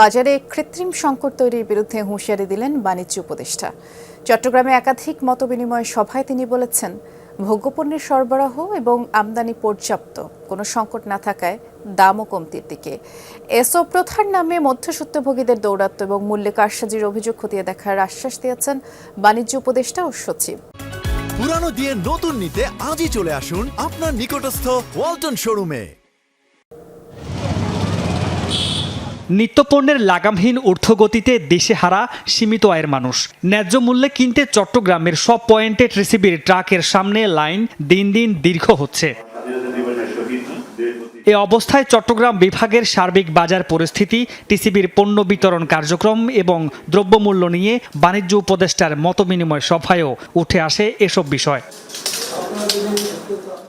বাজারে কৃত্রিম সংকট তৈরির বিরুদ্ধে হুঁশিয়ারি দিলেন বাণিজ্য উপদেষ্টা। চট্টগ্রামে একাধিক মতবিনিময় সভায় তিনি বলেছেন, ভোগ্যপণ্যের সরবরাহ এবং আমদানি পর্যাপ্ত, কোনো সংকট না থাকায় দামও কমতির দিকে। এসও প্রথার নামে মধ্যসূত্রভোগীদের দৌরাত্ম এবং মূল্যে কারসাজির অভিযোগ খতিয়ে দেখার আশ্বাস দিয়েছেন বাণিজ্য উপদেষ্টা ও সচিব। পুরানো দিয়ে নতুন নিতে আজই চলে আসুন আপনার নিকটস্থ ওয়ালটন শোরুমে। নিত্যপণ্যের লাগামহীন ঊর্ধ্বগতিতে দেশে হারা সীমিত আয়ের মানুষ। ন্যায্য মূল্যে কিনতে চট্টগ্রামের সব পয়েন্টে টিসিবির ট্রাকের সামনে লাইন দিন দিন দীর্ঘ হচ্ছে। এ অবস্থায় চট্টগ্রাম বিভাগের সার্বিক বাজার পরিস্থিতি, টিসিবির পণ্য বিতরণ কার্যক্রম এবং দ্রব্যমূল্য নিয়ে বাণিজ্য উপদেষ্টার মতবিনিময় সভায়ও উঠে আসে এসব বিষয়।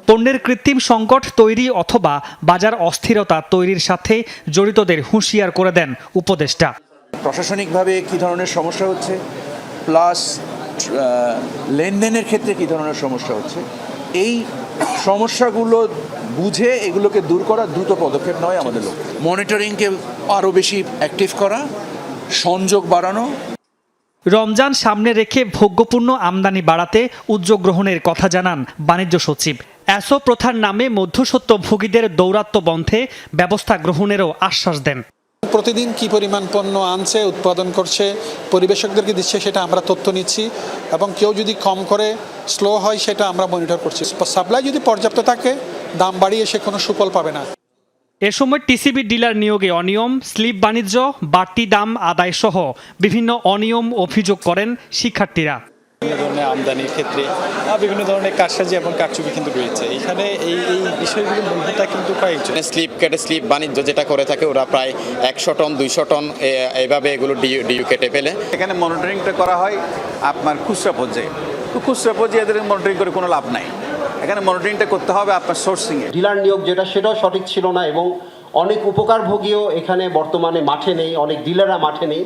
পণ্যের কৃত্রিম সংকট তৈরি অথবা বাজার অস্থিরতা তৈরির সাথে জড়িতদের হুঁশিয়ার করে দেন উপদেষ্টা। প্রশাসনিকভাবে কী ধরনের সমস্যা হচ্ছে? প্লাস লেনদেনের ক্ষেত্রে কী ধরনের সমস্যা হচ্ছে? এই সমস্যাগুলো বুঝে এগুলোকে দূর করা দ্রুত পদক্ষেপ নয় আমাদের লোক মনিটরিংকে আরও বেশি অ্যাক্টিভ করা, সংযোগ বাড়ানো রমজান সামনে রেখে ভোগ্যপূর্ণ আমদানি বাড়াতে উদ্যোগ গ্রহণের কথা জানান বাণিজ্য সচিব। অ্যাসো প্রথার নামে মধ্যসত্ত্বভোগীদের দৌরাত্ম্য বন্ধে ব্যবস্থা গ্রহণেরও আশ্বাস দেন। প্রতিদিন কি পরিমাণ পণ্য আনছে, উৎপাদন করছে, পরিবেশকদেরকে দিচ্ছে সেটা আমরা তথ্য নিচ্ছি এবং কেউ যদি কম করে স্লো হয় সেটা আমরা মনিটর করছি। সাপ্লাই যদি পর্যাপ্ত থাকে, দাম বাড়িয়ে সে কোনো সুফল পাবে না। এ সময় টিসিবি ডিলার নিয়োগে অনিয়ম স্লিপ বাণিজ্য বাড়তি দাম আদায় সহ বিভিন্ন অনিয়ম অভিযোগ করেন শিক্ষার্থীরা। বিভিন্ন ধরনের আমদানির ক্ষেত্রে বিভিন্ন ধরনের কারসাজি এবং কারচুপি কিন্তু রয়েছে। এখানে এই এই বিষয়গুলো মূলতা কিন্তু কয়েকজন। স্লিপ কেটে স্লিপ বাণিজ্য যেটা করে থাকে ওরা প্রায় একশো টন দুইশো টন এইভাবে এগুলো ডিউ ডিউ কেটে ফেলে। এখানে মনিটরিংটা করা হয় আপনার খুচরা পর্যায়ে। তো খুচরা পর্যায়ে এদের মনিটরিং করে কোনো লাভ নাই। এখানে মনিটরিংটা করতে হবে আপনার সোর্সিংয়ে ডিলার নিয়োগ যেটা সেটাও সঠিক ছিল না এবং অনেক উপকারভোগীও এখানে বর্তমানে মাঠে নেই অনেক ডিলাররা মাঠে নেই।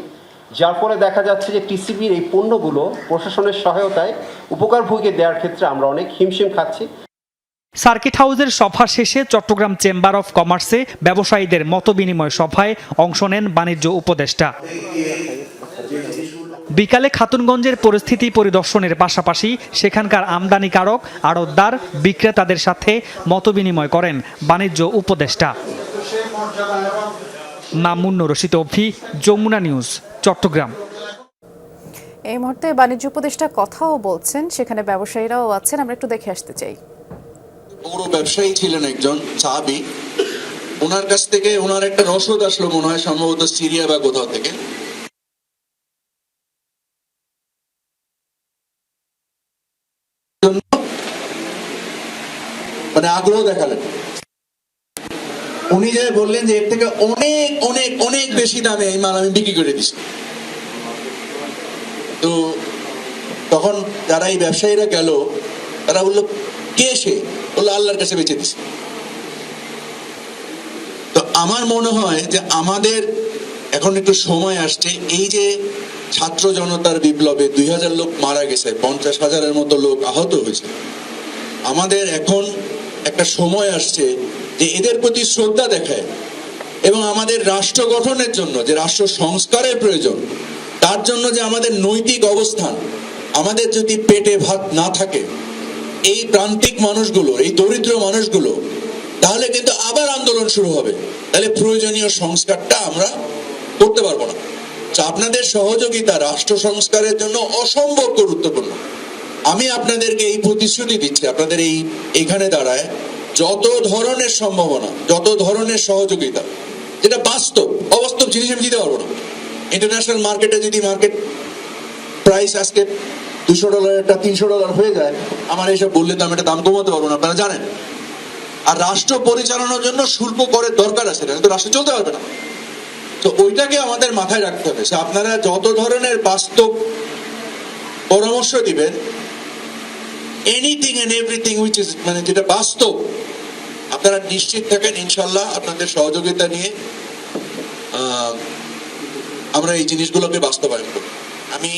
যার ফলে দেখা যাচ্ছে যে টিসিবির এই পণ্যগুলো প্রশাসনের সহায়তায় উপকারভোগীকে দেওয়ার ক্ষেত্রে আমরা অনেক হিমশিম খাচ্ছি। সার্কিট হাউসের সভা শেষে চট্টগ্রাম চেম্বার অফ কমার্সে ব্যবসায়ীদের মতবিনিময় সভায় অংশ নেন বাণিজ্য উপদেষ্টা। বিকালে খাতুনগঞ্জের পরিস্থিতি পরিদর্শনের পাশাপাশি সেখানকার আমদানিকারক আড়তদার বিক্রেতাদের সাথে মতবিনিময় করেন বাণিজ্য উপদেষ্টা। মামুন্ন রশিদ অভি যমুনা নিউজ চট্টগ্রাম। এই মুহূর্তে বাণিজ্য উপদেষ্টা কথাও বলছেন সেখানে ব্যবসায়ীরাও আছেন আমরা একটু দেখে আসতে চাই। বড় ব্যবসায়ী ছিলেন একজন চাবি। ওনার কাছ থেকে ওনার একটা রসদ আসলো মনে হয় সম্ভবত সিরিয়া বা কোথাও থেকে। আগ্রহ দেখালেন। উনি যে বললেন যে এর থেকে অনেক অনেক অনেক বেশি দামে এই মাল আমি বিক্রি করে দিচ্ছি তো তখন যারা এই ব্যবসায়ীরা গেল, তারা বলল, কে সে? বলল, আল্লাহর কাছে বেঁচে দিছে। তো আমার মনে হয় যে আমাদের এখন একটু সময় আসছে, এই যে ছাত্র জনতার বিপ্লবে দুই হাজার লোক মারা গেছে, পঞ্চাশ হাজারের মতো লোক আহত হয়েছে, আমাদের এখন একটা সময় আসছে যে এদের প্রতি শ্রদ্ধা দেখায় এবং আমাদের রাষ্ট্র গঠনের জন্য, যে রাষ্ট্র সংস্কারের প্রয়োজন, তার জন্য যে আমাদের নৈতিক অবস্থান, আমাদের যদি পেটে ভাত না থাকে, এই প্রান্তিক মানুষগুলো, এই দরিদ্র মানুষগুলো, তাহলে কিন্তু আবার আন্দোলন শুরু হবে। তাহলে প্রয়োজনীয় সংস্কারটা আমরা করতে পারব না। আপনাদের সহযোগিতা রাষ্ট্র সংস্কারের জন্য অসম্ভব গুরুত্বপূর্ণ। আমি আপনাদেরকে এই প্রতিশ্রুতি দিচ্ছি, আপনাদের এই এখানে দাঁড়ায়, যত ধরনের সম্ভাবনা, যত ধরনের সহযোগিতা, যেটা বাস্তব, অবাস্তব জিনিস আমি দিতে পারব না। ইন্টারন্যাশনাল মার্কেটে যদি মার্কেট প্রাইস আজকে দুশো ডলার ডলারটা তিনশো ডলার হয়ে যায়, আমার এইসব বললে তো আমি একটা দাম কমাতে পারব না, আপনারা জানেন। আর রাষ্ট্র পরিচালনার জন্য শুল্ক করের দরকার আছে না তো রাষ্ট্র চলতে পারবে না। তো ওইটাকে আমাদের মাথায় রাখতে হবে আপনারা যত ধরনের বাস্তব পরামর্শ দিবেন anything and everything which is মানে যেটা বাস্তব, আপনারা নিশ্চিত থাকেন ইনশাল্লাহ আপনাদের সহযোগিতা নিয়ে আমরা এই জিনিসগুলোকে বাস্তবায়ন করব। আমি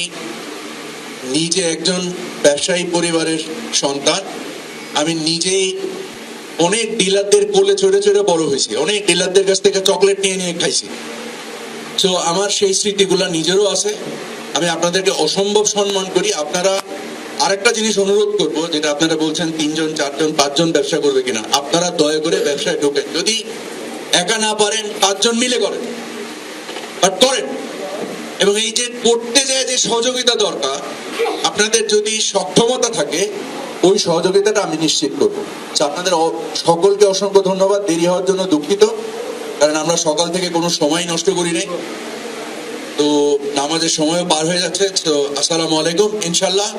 নিজে একজন ব্যবসায়ী পরিবারের সন্তান, আমি নিজেই অনেক ডিলারদের কোলে চড়ে চড়ে বড় হয়েছি, অনেক ডিলারদের কাছ থেকে চকলেট নিয়ে নিয়ে খাইছি। তো আমার সেই স্মৃতিগুলো নিজেরও আছে, আমি আপনাদেরকে অসম্ভব সম্মান করি, আপনারা আরেকটা জিনিস অনুরোধ করব, যেটা আপনারা বলছেন তিনজন, চারজন, পাঁচজন ব্যবসা করবে কিনা। আপনারা দয়া করে ব্যবসায় ঢোকেন। যদি একা না পারেন, পাঁচজন মিলে করেন। বাট করেন। এবং এই যে করতে যায় যে সহযোগিতা দরকার, আপনাদের যদি সক্ষমতা থাকে, ওই সহযোগিতাটা আমি নিশ্চিত করব। তো আপনাদের সকলকে অসংখ্য ধন্যবাদ। দেরি হওয়ার জন্য দুঃখিত। কারণ আমরা সকাল থেকে কোনো সময় নষ্ট করি নাই। তো নামাজের সময়ও পার হয়ে যাচ্ছে। তো আসসালামু আলাইকুম। ইনশাল্লাহ